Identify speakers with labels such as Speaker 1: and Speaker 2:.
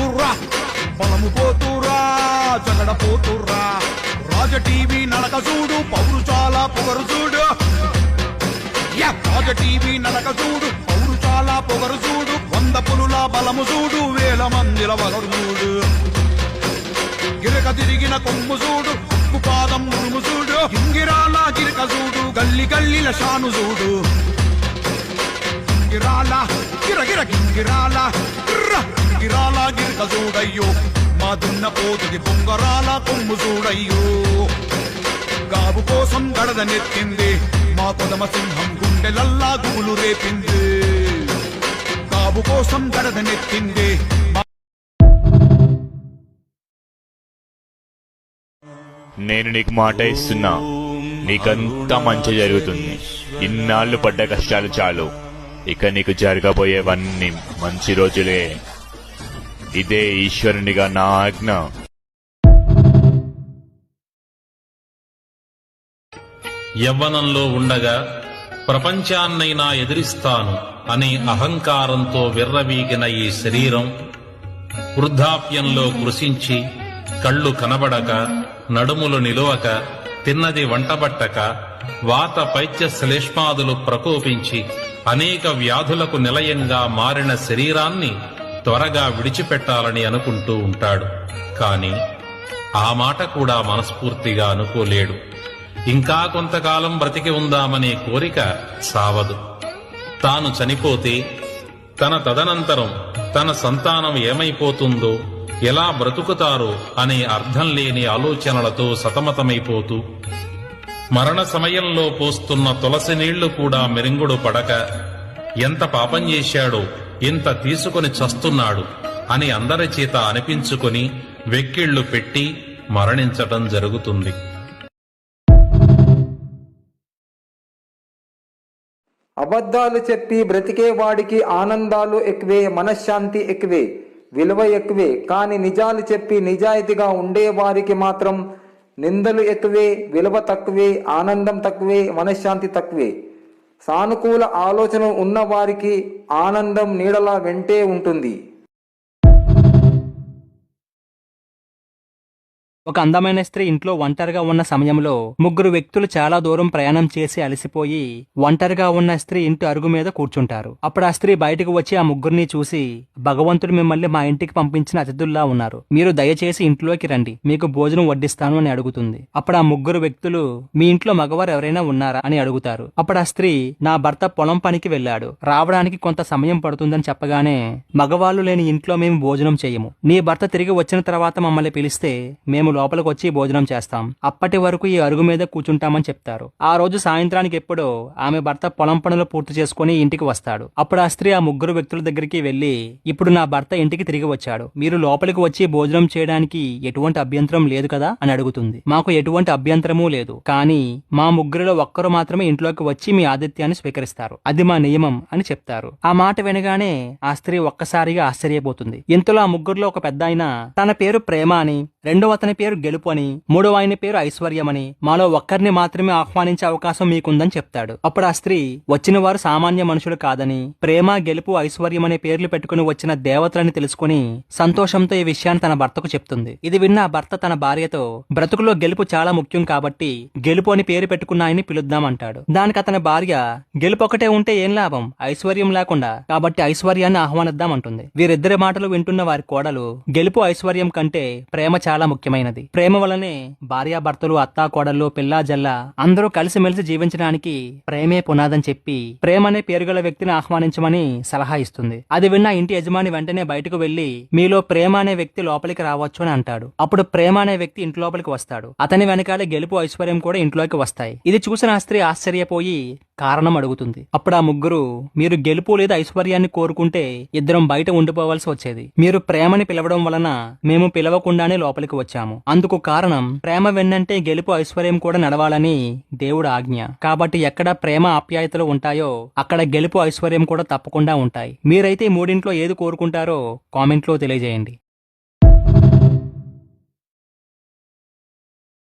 Speaker 1: పోతుర్రా. బలము పోతురా జగడ పోతుర్రా. రాజ టీవీ నడక చూడు పౌరుషాల పొగరు చూడు. యా, రాజ టీవీ నడక చూడు పౌరుషాల పొగరు చూడు. వంద పులుల బలము చూడు వేల మందిల వలరు చూడు. గిరక తిరిగిన కొమ్ము చూడు ఉప్పు పాదం మురుము చూడు. ఇంగిరాల గిరక చూడు గల్లి గల్లిల షాను చూడు. గిరాల గిరగిర గింగిరాల గిర్ర గిరాల గిరక చూడయ్యో మా దున్న పోతుది బొంగరాల కొమ్ము చూడయ్యో గాబు కోసం గడదనెత్తింది మా కొదమ సింహం గుండెలల్లా గుబులు రేపింది. గాబు కోసం గడద నెత్తింది
Speaker 2: నేను నీకు మాట ఇస్తున్నా. నీకంతా మంచి జరుగుతుంది. ఇన్నాళ్ళు పడ్డ కష్టాలు చాలు. ఇక నీకు జరగబోయేవన్నీ మంచి రోజులే. ఇదే ఈశ్వరునిగా నా ఆజ్ఞ.
Speaker 3: యవ్వనంలో ఉండగా ప్రపంచాన్నైనా ఎదిరిస్తాను అనే అహంకారంతో విర్రవీగిన ఈ శరీరం వృద్ధాప్యంలో కృషించి కళ్ళు కనబడక నడుములు నిలువక తిన్నది వంటబట్టక వాత పైత్య శ్లేష్మాదులు ప్రకోపించి అనేక వ్యాధులకు నిలయంగా మారిన శరీరాన్ని త్వరగా విడిచిపెట్టాలని అనుకుంటూ ఉంటాడు. కాని ఆ మాట కూడా మనస్ఫూర్తిగా అనుకోలేడు. ఇంకా కొంతకాలం బ్రతికి ఉందామనే కోరిక సావదు. తాను చనిపోతే తన తదనంతరం తన సంతానం ఏమైపోతుందో ఎలా బ్రతుకుతారో అనే అర్థం లేని ఆలోచనలతో సతమతమైపోతూ మరణ సమయంలో పోస్తున్న తులసి నీళ్ళు కూడా మెరింగుడు పడక ఎంత పాపం చేశాడో ఇంత తీసుకొని చస్తున్నాడు అని అందరి చేత అనిపించుకొని వెక్కిళ్ళు పెట్టి మరణించటం జరుగుతుంది.
Speaker 4: అబద్ధాలు చెప్పి బ్రతికే వాడికి ఆనందాలు ఎక్కువే మనశ్శాంతి ఎక్కువే విలువ ఎక్కువే కానీ నిజాలు చెప్పి నిజాయితీగా ఉండే వారికి మాత్రం నిందలు ఎక్కువే విలువ తక్కువే ఆనందం తక్కువే మనశ్శాంతి తక్కువే. సానుకూల ఆలోచన ఉన్న వారికి ఆనందం నీడలా వెంటే ఉంటుంది.
Speaker 5: ఒక అందమైన స్త్రీ ఇంట్లో ఒంటరిగా ఉన్న సమయంలో ముగ్గురు వ్యక్తులు చాలా దూరం ప్రయాణం చేసి అలసిపోయి ఒంటరిగా ఉన్న స్త్రీ ఇంటి అరుగు మీద కూర్చుంటారు. అప్పుడు ఆ స్త్రీ బయటకు వచ్చి ఆ ముగ్గురిని చూసి భగవంతుడు మిమ్మల్ని మా ఇంటికి పంపించిన అతిథుల్లా ఉన్నారు. మీరు దయచేసి ఇంట్లోకి రండి. మీకు భోజనం వడ్డిస్తాను అని అడుగుతుంది. అప్పుడు ఆ ముగ్గురు వ్యక్తులు మీ ఇంట్లో మగవారు ఎవరైనా ఉన్నారా? అని అడుగుతారు. అప్పుడు ఆ స్త్రీ నా భర్త పొలం పనికి వెళ్ళాడు. రావడానికి కొంత సమయం పడుతుందని చెప్పగానే మగవాళ్ళు లేని ఇంట్లో మేము భోజనం చేయము. నీ భర్త తిరిగి వచ్చిన తర్వాత మమ్మల్ని పిలిస్తే మేము లోపలికి వచ్చి భోజనం చేస్తాం. అప్పటి వరకు ఈ అరుగు మీద కూర్చుంటామని చెప్తారు. ఆ రోజు సాయంత్రానికి ఎప్పుడో ఆమె భర్త పొలం పనులు పూర్తి చేసుకుని ఇంటికి వస్తాడు. అప్పుడు ఆ స్త్రీ ఆ ముగ్గురు వ్యక్తుల దగ్గరికి వెళ్ళి ఇప్పుడు నా భర్త ఇంటికి తిరిగి వచ్చాడు. మీరు లోపలికి వచ్చి భోజనం చేయడానికి ఎటువంటి అభ్యంతరం లేదు కదా? అని అడుగుతుంది. మాకు ఎటువంటి అభ్యంతరమూ లేదు. కానీ మా ముగ్గురిలో ఒక్కరు మాత్రమే ఇంట్లోకి వచ్చి మీ ఆతిథ్యాన్ని స్వీకరిస్తారు. అది మా నియమం అని చెప్తారు. ఆ మాట వినగానే ఆ స్త్రీ ఒక్కసారిగా ఆశ్చర్యపోతుంది. ఇంతలో ఆ ముగ్గురులో ఒక పెద్ద తన పేరు ప్రేమ అని రెండో అతని పేరు గెలుపు అని మూడో ఆయన పేరు ఐశ్వర్యమని మాలో ఒక్కరిని మాత్రమే ఆహ్వానించే అవకాశం మీకుందని చెప్తాడు. అప్పుడు ఆ స్త్రీ వచ్చిన వారు సామాన్య మనుషులు కాదని ప్రేమ గెలుపు ఐశ్వర్యం అనే పేర్లు పెట్టుకుని వచ్చిన దేవతలని తెలుసుకుని సంతోషంతో ఈ విషయాన్ని తన భర్తకు చెప్తుంది. ఇది విన్న భర్త తన భార్యతో బ్రతుకులో గెలుపు చాలా ముఖ్యం కాబట్టి గెలుపు అని పేరు పెట్టుకున్న ఆయన్ని పిలుద్దాం అంటాడు. దానికి అతని భార్య గెలుపు ఒకటే ఉంటే ఏం లాభం? ఐశ్వర్యం లేకుండా కాబట్టి ఐశ్వర్యాన్ని ఆహ్వానిద్దాం అంటుంది. వీరిద్దరి మాటలు వింటున్న వారి కోడలు గెలుపు ఐశ్వర్యం కంటే ప్రేమ చాలా ముఖ్యమైనది. ప్రేమ వలనే భార్యాభర్తలు అత్తా కోడళ్ళు పిల్లా జల్ల అందరూ కలిసిమెలిసి జీవించడానికి ప్రేమే పునాదని చెప్పి ప్రేమ అనే పేరుగల వ్యక్తిని ఆహ్వానించమని సలహా ఇస్తుంది. అది విన్న ఇంటి యజమాని వెంటనే బయటకు వెళ్ళి మీలో ప్రేమ అనే వ్యక్తి లోపలికి రావచ్చు అని అంటాడు. అప్పుడు ప్రేమ అనే వ్యక్తి ఇంటి లోపలికి వస్తాడు. అతని వెనకాలే గెలుపు ఐశ్వర్యం కూడా ఇంట్లోకి వస్తాయి. ఇది చూసిన ఆ స్త్రీ ఆశ్చర్యపోయి కారణం అడుగుతుంది. అప్పుడు ఆ ముగ్గురు మీరు గెలుపు లేదా ఐశ్వర్యాన్ని కోరుకుంటే ఇద్దరం బయట ఉండిపోవాల్సి వచ్చేది. మీరు ప్రేమని పిలవడం వలన మేము పిలవకుండానే లోపలికి వచ్చాము. అందుకు కారణం ప్రేమ వెన్నంటే గెలుపు ఐశ్వర్యం కూడా నడవాలని దేవుడు ఆజ్ఞ. కాబట్టి ఎక్కడ ప్రేమ ఆప్యాయతలు ఉంటాయో అక్కడ గెలుపు ఐశ్వర్యం కూడా తప్పకుండా ఉంటాయి. మీరైతే మూడింట్లో ఏది కోరుకుంటారో కామెంట్లో తెలియజేయండి.